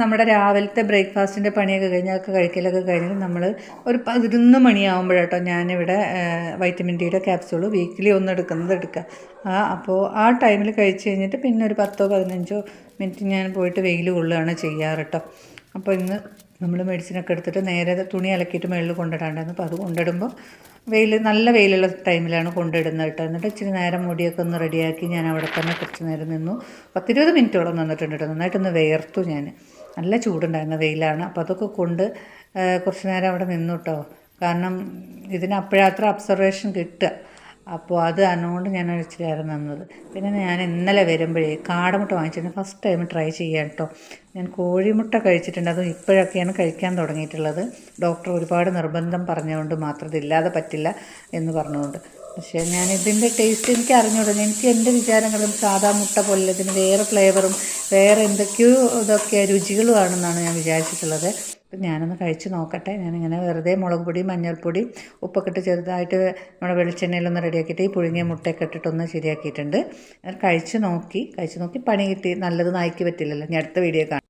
നമ്മുടെ രാവിലത്തെ ബ്രേക്ക്ഫാസ്റ്റിന്റെ പണിയൊക്കെ കഴിഞ്ഞ് അതൊക്കെ കഴിക്കലൊക്കെ കഴിഞ്ഞ് നമ്മൾ ഒരു പതിനൊന്ന് മണിയാകുമ്പോഴാട്ടോ ഞാനിവിടെ വൈറ്റമിൻ ഡിയുടെ ക്യാപ്സ്യൂൾ വീക്കിലി ഒന്ന് എടുക്കുന്നത് എടുക്കുക. ആ അപ്പോൾ ആ ടൈമിൽ കഴിച്ച് കഴിഞ്ഞിട്ട് പിന്നെ ഒരു പത്തോ പതിനഞ്ചോ മിനിറ്റ് ഞാൻ പോയിട്ട് വെയിൽ കൊള്ളുകയാണ് ചെയ്യാറ് കേട്ടോ അപ്പോൾ ഇന്ന് നമ്മൾ മെഡിസിനൊക്കെ എടുത്തിട്ട് നേരെ തുണി അലക്കിയിട്ട് മുകളിൽ കൊണ്ടിടാണ്ടായിരുന്നു. അപ്പോൾ അത് കൊണ്ടിടുമ്പോൾ വെയിൽ നല്ല വെയിലുള്ള ടൈമിലാണ് കൊണ്ടിടുന്നത് കേട്ടോ എന്നിട്ട് ഇച്ചിരി നേരം മുടിയൊക്കെ ഒന്ന് റെഡിയാക്കി ഞാൻ അവിടെ തന്നെ കുറച്ച് നേരം നിന്നു. പത്തിരുപത് മിനിറ്റോളം നിന്നിട്ടുണ്ട് കേട്ടോ നന്നായിട്ടൊന്ന് വേർത്തു ഞാൻ നല്ല ചൂടുണ്ടായിരുന്നു വെയിലാണ്. അപ്പോൾ അതൊക്കെ കൊണ്ട് കുറച്ച് നേരം അവിടെ നിന്നു കേട്ടോ കാരണം ഇതിന് അപ്പോഴത്ര അബ്സർവേഷൻ കിട്ടുക. അപ്പോൾ അത് അതുകൊണ്ട് ഞാൻ ഇച്ചിരി നേരം നിന്നത്. പിന്നെ ഞാൻ ഇന്നലെ വരുമ്പോഴേ കാടമുട്ട വാങ്ങിച്ചിരുന്നു. ഫസ്റ്റ് ടൈം ട്രൈ ചെയ്യാം കേട്ടോ ഞാൻ കോഴിമുട്ട കഴിച്ചിട്ടുണ്ട്. അതും ഇപ്പോഴൊക്കെയാണ് കഴിക്കാൻ തുടങ്ങിയിട്ടുള്ളത്. ഡോക്ടർ ഒരുപാട് നിർബന്ധം പറഞ്ഞുകൊണ്ട് മാത്രം ഇതില്ലാതെ പറ്റില്ല എന്ന് പറഞ്ഞുകൊണ്ട്. പക്ഷേ ഞാൻ ഇതിന്റെ ടേസ്റ്റ് എനിക്ക് അറിഞ്ഞൂടാ. എനിക്ക് എന്റെ വിചാരങ്ങളും സാധാ മുട്ട പോലെ ഇതിന് വേറെ ഫ്ലേവറും വേറെ എന്തൊക്കെയോ ഇതൊക്കെ രുചികളുമാണെന്നാണ് ഞാൻ വിചാരിച്ചിട്ടുള്ളത്. അപ്പം ഞാനൊന്ന് കഴിച്ച് നോക്കട്ടെ. ഞാനിങ്ങനെ വെറുതെ മുളക് പൊടി മഞ്ഞൾപ്പൊടി ഉപ്പൊക്കെ ഇട്ട് ചെറുതായിട്ട് നമ്മുടെ വെളിച്ചെണ്ണയിലൊന്ന് റെഡിയാക്കിയിട്ട് ഈ പുഴുങ്ങിയ മുട്ടയൊക്കെ ഇട്ടിട്ടൊന്ന് ശരിയാക്കിയിട്ടുണ്ട്. കഴിച്ച് നോക്കി കഴിച്ച് നോക്കി പണി കിട്ടി. നല്ലത് നായിക്ക് പറ്റില്ലല്ലോ. ഞാൻ അടുത്ത വീഡിയോ കാണാം.